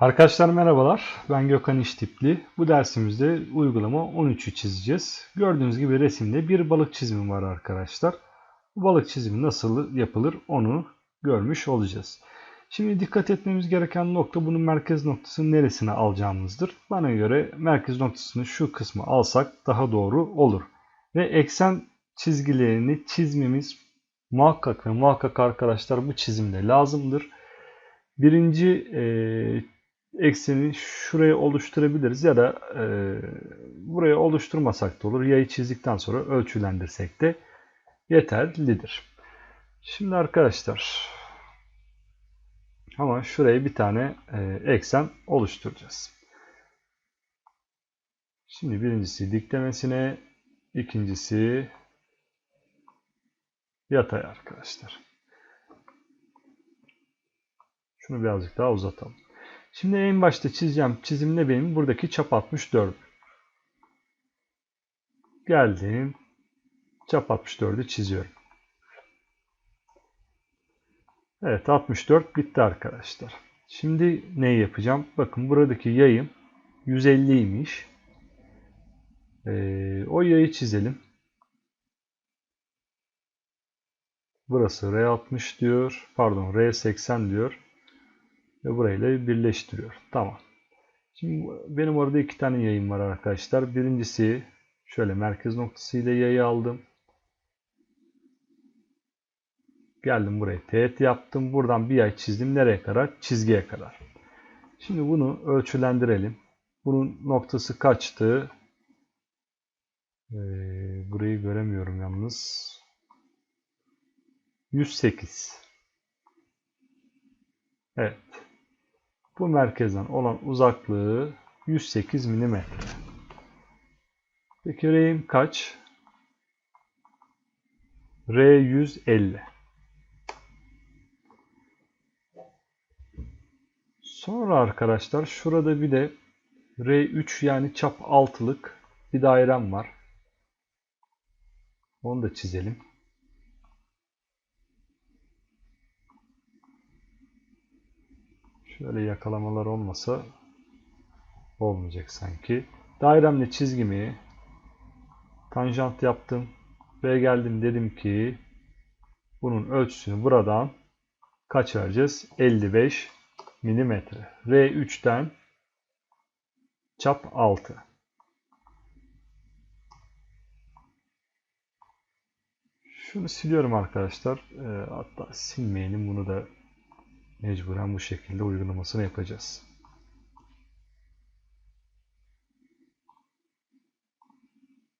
Arkadaşlar merhabalar. Ben Gökhan İştipli. Bu dersimizde uygulama 13'ü çizeceğiz. Gördüğünüz gibi resimde bir balık çizimi var arkadaşlar. Bu balık çizimi nasıl yapılır onu görmüş olacağız. Şimdi dikkat etmemiz gereken nokta bunun merkez noktasını neresine alacağımızdır. Bana göre merkez noktasını şu kısmı alsak daha doğru olur. Ve eksen çizgilerini çizmemiz muhakkak ve muhakkak arkadaşlar bu çizimde lazımdır. Birinci e, ekseni şuraya oluşturabiliriz ya da e, buraya oluşturmasak da olur. Yayı çizdikten sonra ölçülendirsek de yeterlidir. Şimdi arkadaşlar ama şuraya bir tane e, eksen oluşturacağız. Şimdi birincisi diklemesine, ikincisi yatay arkadaşlar. Şunu birazcık daha uzatalım. Şimdi en başta çizeceğim çizim ne benim? Buradaki çap 64. Geldim. Çap 64'ü çiziyorum. Evet 64 bitti arkadaşlar. Şimdi ne yapacağım? Bakın buradaki yayım 150'ymiş. Ee, o yayı çizelim. Burası R60 diyor. Pardon R80 diyor. Ve burayla birleştiriyor. Tamam. Şimdi benim orada iki tane yayın var arkadaşlar. Birincisi şöyle merkez noktasıyla yayı aldım. Geldim buraya teğet yaptım. Buradan bir yay çizdim. Nereye kadar? Çizgiye kadar. Şimdi bunu ölçülendirelim. Bunun noktası kaçtı? Ee, burayı göremiyorum yalnız. 108. Evet. Bu merkezden olan uzaklığı 108 mm. Peki R'im kaç? R 150. Sonra arkadaşlar şurada bir de R3 yani çap 6'lık bir dairem var. Onu da çizelim. Şöyle yakalamalar olmasa olmayacak sanki. Dairemle çizgimi tanjant yaptım ve geldim dedim ki bunun ölçüsünü buradan kaç vereceğiz? 55 milimetre. R3'ten çap 6. Şunu siliyorum arkadaşlar. E, hatta silmeyelim bunu da mecburen bu şekilde uygulamasını yapacağız.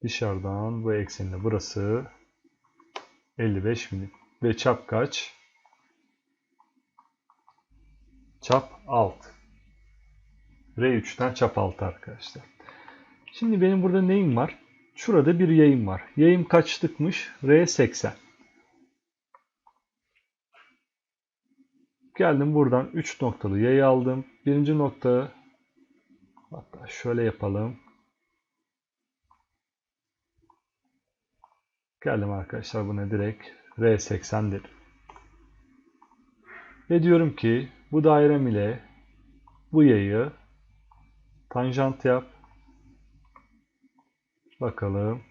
Dışarıdan bu eksenle burası 55 milim ve çap kaç? Çap 6. R3'ten çap 6 arkadaşlar. Şimdi benim burada neyim var? Şurada bir yayım var. Yayım kaçlıkmış? R80. Geldim buradan 3 noktalı yayı aldım. Birinci nokta hatta şöyle yapalım. Geldim arkadaşlar buna direkt R80 dedim. Ve diyorum ki bu dairem ile bu yayı tanjant yap. Bakalım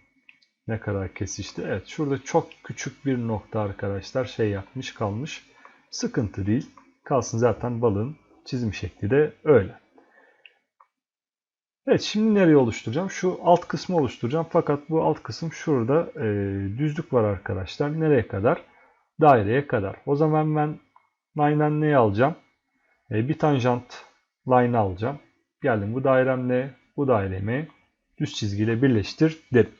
ne kadar kesişti. Evet şurada çok küçük bir nokta arkadaşlar şey yapmış kalmış. Sıkıntı değil. Kalsın zaten balığın çizim şekli de öyle. Evet şimdi nereye oluşturacağım? Şu alt kısmı oluşturacağım. Fakat bu alt kısım şurada e, düzlük var arkadaşlar. Nereye kadar? Daireye kadar. O zaman ben line'den neyi alacağım? E, bir tanjant line alacağım. Geldim bu dairemle bu dairemi düz çizgiyle birleştir dedim.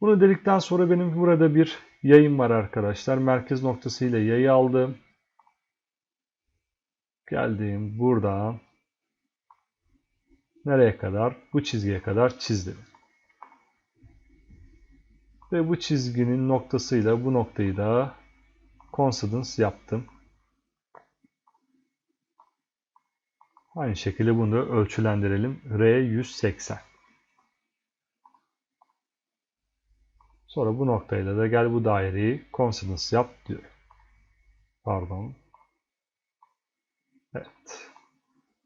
Bunu dedikten sonra benim burada bir yayım var arkadaşlar. Merkez noktasıyla yayı aldım. Geldim buradan nereye kadar? Bu çizgiye kadar çizdim. Ve bu çizginin noktasıyla bu noktayı da coincidence yaptım. Aynı şekilde bunu da ölçülendirelim. R 180. Sonra bu noktayla da gel bu daireyi coincidence yap diyor. Pardon. Evet.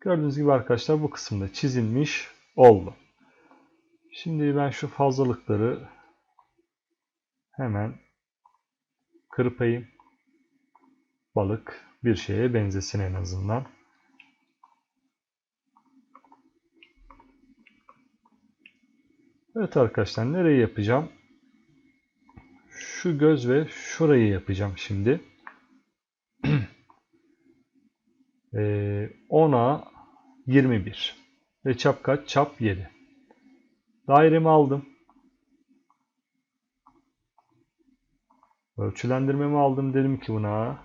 Gördüğünüz gibi arkadaşlar bu kısımda çizilmiş oldu. Şimdi ben şu fazlalıkları hemen kırpayım. Balık bir şeye benzesin en azından. Evet arkadaşlar nereyi yapacağım? Şu göz ve şurayı yapacağım şimdi. ee, 10'a 21 ve çap kaç? Çap 7. Dairemi aldım. Ölçülendirmemi aldım. Dedim ki buna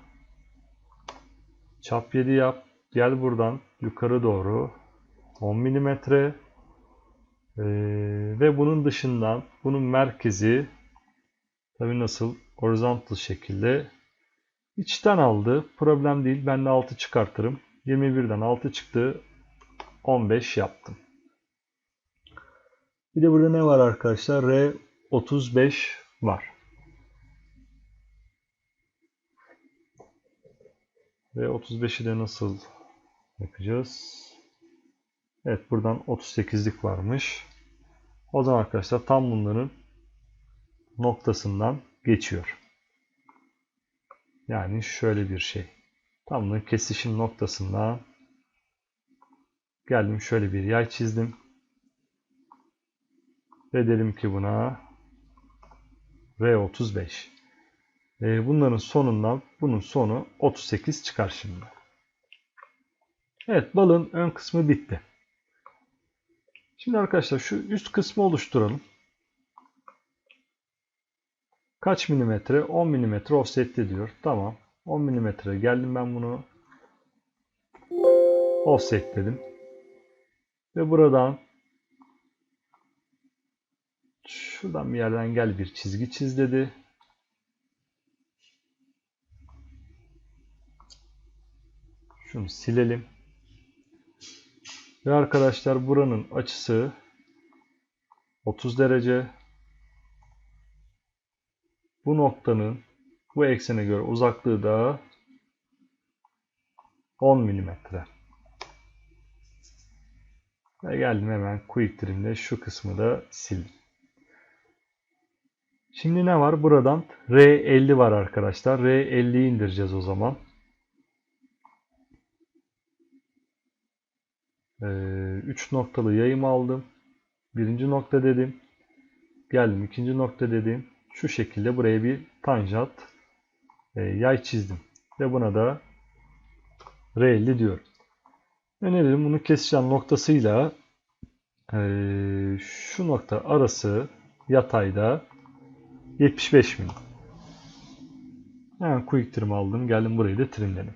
çap 7 yap. Gel buradan yukarı doğru 10 milimetre ee, ve bunun dışından bunun merkezi tabi nasıl horizontal şekilde içten aldı. Problem değil. Ben de 6 çıkartırım. 21'den 6 çıktı. 15 yaptım. Bir de burada ne var arkadaşlar? R35 var. R35'i de nasıl yapacağız? Evet buradan 38'lik varmış. O zaman arkadaşlar tam bunların noktasından geçiyor. Yani şöyle bir şey. Tam bunun kesişim noktasından geldim şöyle bir yay çizdim. Ve dedim ki buna R35. E, bunların sonundan bunun sonu 38 çıkar şimdi. Evet balın ön kısmı bitti. Şimdi arkadaşlar şu üst kısmı oluşturalım. Kaç milimetre? 10 milimetre offsetli diyor. Tamam. 10 milimetre geldim ben bunu offsetledim. Ve buradan şuradan bir yerden gel bir çizgi çiz dedi. Şunu silelim. Ve arkadaşlar buranın açısı 30 derece. Bu noktanın bu eksene göre uzaklığı da 10 milimetre. Ve geldim hemen Quick Trim'le şu kısmı da sildim. Şimdi ne var? Buradan R50 var arkadaşlar. R50'yi indireceğiz o zaman. 3 ee, noktalı yayım aldım. Birinci nokta dedim. Geldim ikinci nokta dedim. Şu şekilde buraya bir tanjant e, yay çizdim. Ve buna da R50 diyorum. Dedim? Bunu kesişen noktasıyla e, şu nokta arası yatayda 75 milim. Hemen quick trim aldım. Geldim burayı da trimledim.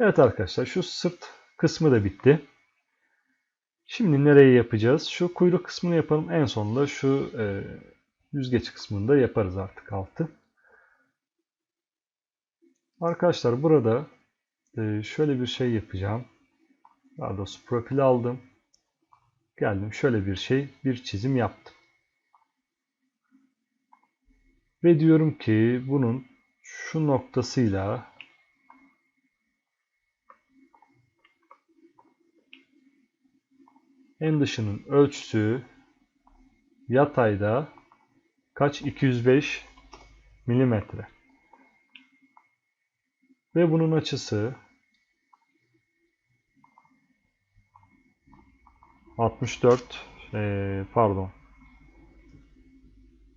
Evet arkadaşlar şu sırt kısmı da bitti. Şimdi nereye yapacağız? Şu kuyruk kısmını yapalım. En sonunda şu e, yüzgeç kısmını da yaparız artık altı. Arkadaşlar burada e, şöyle bir şey yapacağım. Daha doğrusu profil aldım. Geldim şöyle bir şey, bir çizim yaptım. Ve diyorum ki bunun şu noktasıyla en dışının ölçüsü yatayda kaç? 205 milimetre. Ve bunun açısı 64 e, pardon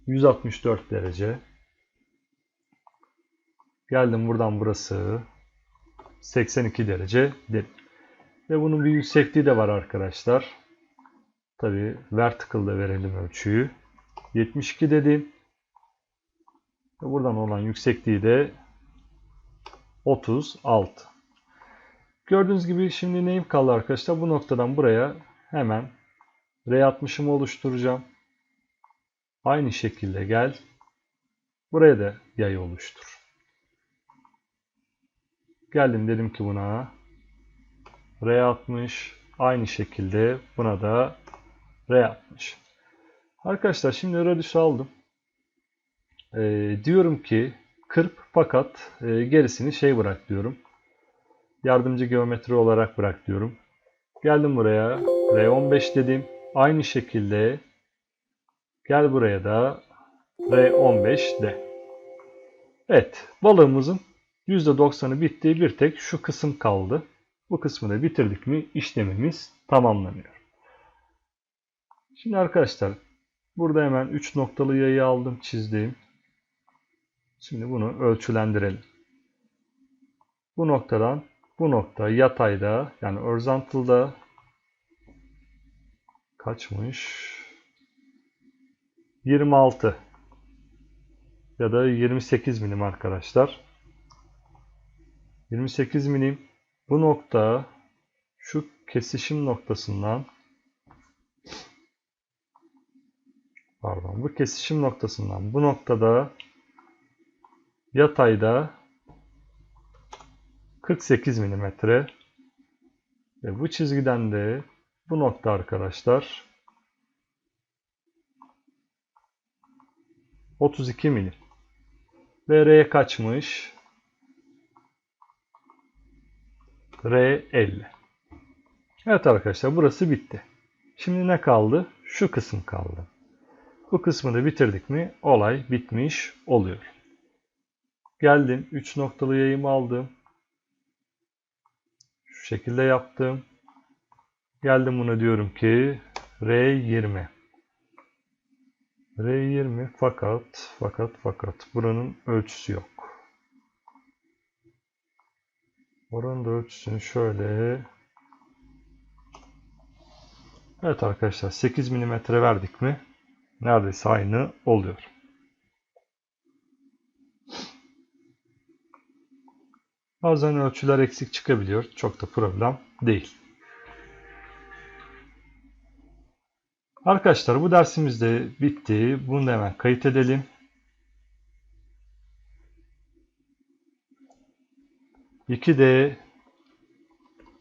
164 derece. Geldim buradan burası 82 derece. Ve bunun bir yüksekliği de var arkadaşlar. Tabi vertical'da verelim ölçüyü. 72 dedim. Ve buradan olan yüksekliği de 36. Gördüğünüz gibi şimdi neyim kaldı arkadaşlar? Bu noktadan buraya hemen R60'ımı oluşturacağım. Aynı şekilde gel. Buraya da yay oluştur. Geldim dedim ki buna R60 aynı şekilde buna da R yapmış. Arkadaşlar şimdi radius aldım. Ee, diyorum ki kırp fakat e, gerisini şey bırak diyorum. Yardımcı geometri olarak bırak diyorum. Geldim buraya. R15 dedim. Aynı şekilde gel buraya da R15 de. Evet. Balığımızın %90'ı bittiği bir tek şu kısım kaldı. Bu kısmı da bitirdik mi işlemimiz tamamlanıyor. Şimdi arkadaşlar burada hemen 3 noktalı yayı aldım çizdim. Şimdi bunu ölçülendirelim. Bu noktadan bu nokta yatayda yani horizontal'da kaçmış? 26 ya da 28 milim arkadaşlar. 28 milim bu nokta şu kesişim noktasından pardon bu kesişim noktasından bu noktada yatayda 48 milimetre ve bu çizgiden de bu nokta arkadaşlar 32 milim. Ve R kaçmış? R 50. Evet arkadaşlar burası bitti. Şimdi ne kaldı? Şu kısım kaldı. Bu kısmı da bitirdik mi olay bitmiş oluyor. Geldim 3 noktalı yayımı aldım. Şu şekilde yaptım. Geldim buna diyorum ki R20. R20 fakat fakat fakat buranın ölçüsü yok. Oranın da ölçüsünü şöyle Evet arkadaşlar 8 mm verdik mi neredeyse aynı oluyor. Bazen ölçüler eksik çıkabiliyor. Çok da problem değil. Arkadaşlar bu dersimiz de bitti. Bunu da hemen kayıt edelim. İki de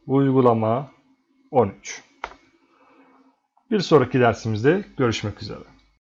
uygulama 13. Bir sonraki dersimizde görüşmek üzere.